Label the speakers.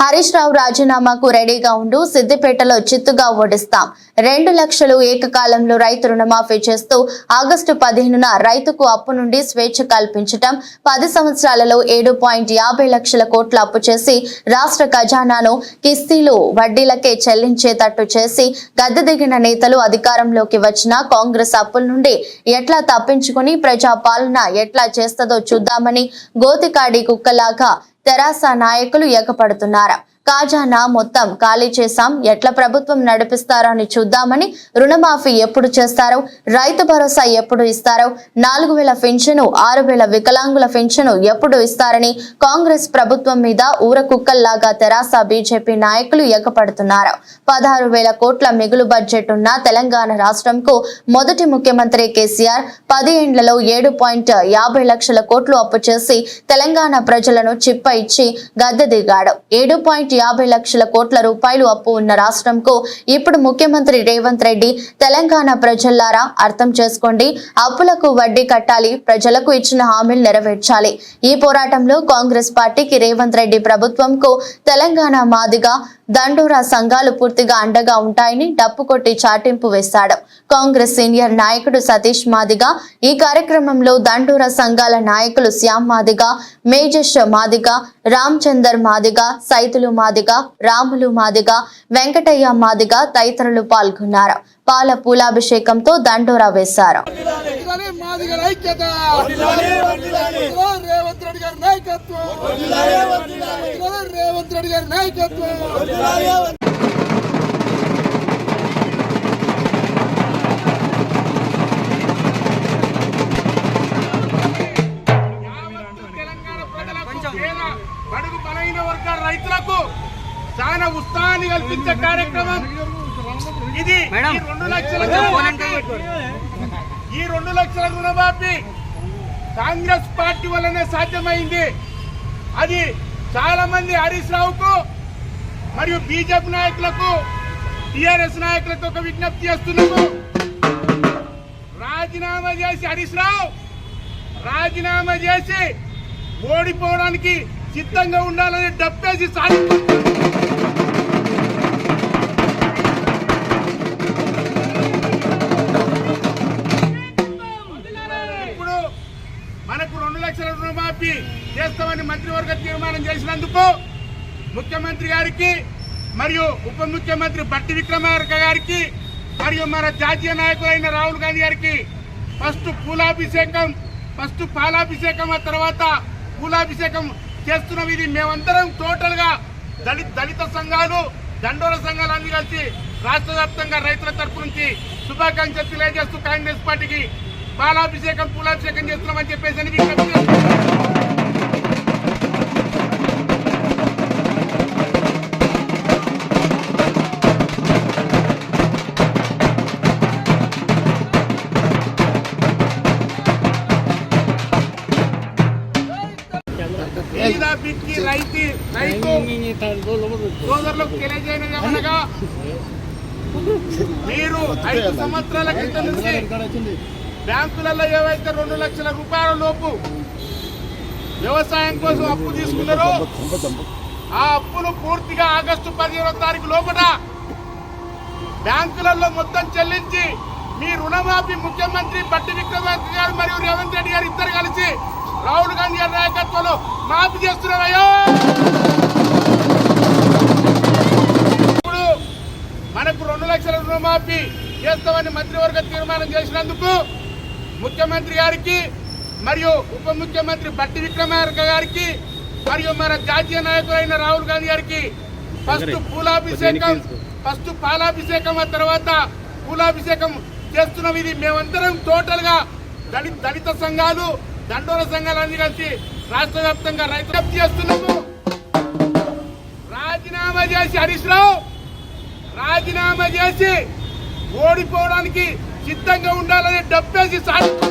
Speaker 1: హరీష్ రావు రాజీనామాకు రెడీగా ఉండు సిద్దిపేటలో చిత్తుగా ఓడిస్తాం. రెండు లక్షలు ఏకకాలంలో రైతు రుణమాఫీ చేస్తూ ఆగస్టు పదిహేనున రైతుకు అప్పు నుండి స్వేచ్ఛ కల్పించటం పది సంవత్సరాలలో ఏడు పాయింట్ యాభై లక్షల కోట్ల అప్పు చేసి రాష్ట్ర ఖజానాను కిస్తీలు వడ్డీలకే చెల్లించేటట్టు చేసి గద్దె దిగిన నేతలు అధికారంలోకి వచ్చిన కాంగ్రెస్ అప్పుల నుండి ఎట్లా తప్పించుకుని ప్రజా పాలన ఎట్లా చేస్తుందో చూద్దామని గోతికాడి కుక్కలాగా తెరాస నాయకులు ఎగపడుతున్నారు ఖజానా మొత్తం ఖాళీ చేశాం. ఎట్లా ప్రభుత్వం నడిపిస్తారో అని చూద్దామని రుణమాఫీ ఎప్పుడు చేస్తారో రైతు భరోసా ఎప్పుడు ఇస్తారో నాలుగు వేల పెన్షను ఆరు వేల వికలాంగుల పెన్షను ఎప్పుడు ఇస్తారని కాంగ్రెస్ ప్రభుత్వం మీద ఊర కుక్కల్లాగా తెరాస బీజేపీ నాయకులు ఎగపడుతున్నారు. పదహారు వేల కోట్ల మిగులు బడ్జెట్ ఉన్న తెలంగాణ రాష్ట్రంకు మొదటి ముఖ్యమంత్రి కేసీఆర్ పది ఏండ్లలో ఏడు పాయింట్ యాభై లక్షల కోట్లు అప్పు చేసి తెలంగాణ ప్రజలను చిప్ప ఇచ్చి గద్దె దిగాడు. ఏడు పాయింట్ యాభై లక్షల కోట్ల రూపాయలు అప్పు ఉన్న రాష్ట్రంకు ఇప్పుడు ముఖ్యమంత్రి రేవంత్ రెడ్డి తెలంగాణ ప్రజల్లారా అర్థం చేసుకోండి అప్పులకు వడ్డీ కట్టాలి ప్రజలకు ఇచ్చిన హామీలు నెరవేర్చాలి. ఈ పోరాటంలో కాంగ్రెస్ పార్టీకి రేవంత్ రెడ్డి ప్రభుత్వంకు తెలంగాణ మాదిగా దండోరా సంఘాలు పూర్తిగా అండగా ఉంటాయని డప్పు కొట్టి చాటింపు వేశాడు. కాంగ్రెస్ సీనియర్ నాయకుడు సతీష్ మాదిగా ఈ కార్యక్రమంలో దండోరా సంఘాల నాయకులు శ్యామ్ మాదిగా మేజష్ మాదిగా రామచందర్ మాదిగా సైతులు మాదిగా రాములు మాదిగా వెంకటయ్య మాదిగా తదితరులు పాల్గొన్నారు. పాల పూలాభిషేకంతో దండోరా వేశారు.
Speaker 2: బడుగు బలైన వర్గాల రైతులకు చాలా ఉత్సాహాన్ని కల్పించే కార్యక్రమం. ఇది రెండు లక్షల ఈ రెండు లక్షల రుణమాఫీ కాంగ్రెస్ పార్టీ వల్లనే సాధ్యమైంది. అది చాలా మంది హరీష్ రావుకు మరియు బీజేపీ నాయకులకు టిఆర్ఎస్ నాయకులకు ఒక విజ్ఞప్తి చేస్తున్నాము రాజీనామా చేసి హరీష్ రావు రాజీనామా చేసి ఓడిపోవడానికి సిద్ధంగా ఉండాలని డబ్బేసి సాధించారు. రెండు లక్షల రుణమాఫీ చేస్తామని మంత్రివర్గ తీర్మానం చేసినందుకు ముఖ్యమంత్రి గారికి మరియు ఉప ముఖ్యమంత్రి బట్టి విక్రమార్క గారికి మరియు మన జాతీయ నాయకులైన రాహుల్ గాంధీ గారికి ఫస్ట్ పూలాభిషేకం ఫస్ట్ పాలాభిషేకం ఆ తర్వాత పూలాభిషేకం చేస్తున్నాం. ఇది మేమందరం టోటల్గా దళిత దళిత సంఘాలు దండోర సంఘాలు అన్ని కలిసి రాష్ట్ర వ్యాప్తంగా రైతుల తరపు నుంచి శుభాకాంక్షలు తెలియజేస్తూ కాంగ్రెస్ పార్టీకి పాలాభిషేకం పూలాభిషేకం చేస్తున్నామని చెప్పేసి అని విజ్ఞప్తి బిక్కి రైతు రైతు సోదరులకు తెలియజేయనది ఏమనగా మీరు ఐదు సంవత్సరాల క్రితం నుంచి బ్యాంకులలో ఏవైతే రెండు లక్షల రూపాయల లోపు వ్యవసాయం కోసం అప్పు తీసుకున్నారో ఆ అప్పులు పూర్తిగా ఆగస్టు పదిహేనో తారీఖు లోపల బ్యాంకులలో మొత్తం చెల్లించి మీ రుణమాఫీ ముఖ్యమంత్రి పట్టి విక్రమార్క గారు మరియు రేవంత్ రెడ్డి గారు ఇద్దరు కలిసి రాహుల్ గాంధీ గారి నాయకత్వంలో మాఫీ చేస్తున్నారయ్యో ఇప్పుడు మనకు రెండు లక్షల రుణమాఫీ చేస్తామని మంత్రివర్గ తీర్మానం చేసినందుకు ముఖ్యమంత్రి గారికి మరియు ఉప ముఖ్యమంత్రి బట్టి విక్రమార్క గారికి మరియు మన జాతీయ నాయకులైన రాహుల్ గాంధీ గారికి ఫస్ట్ పూలాభిషేకం ఫస్ట్ పాలాభిషేకం ఆ తర్వాత పూలాభిషేకం చేస్తున్నాం. ఇది మేమందరం టోటల్గా దళిత దళిత సంఘాలు దండోర సంఘాలు అన్ని కలిసి రాష్ట్ర వ్యాప్తంగా రైతు చేస్తున్నాము. రాజీనామా చేసి హరీష్ రావు రాజీనామా చేసి ఓడిపోవడానికి సిద్ధంగా ఉండాలని డబ్బేసి సాధించారు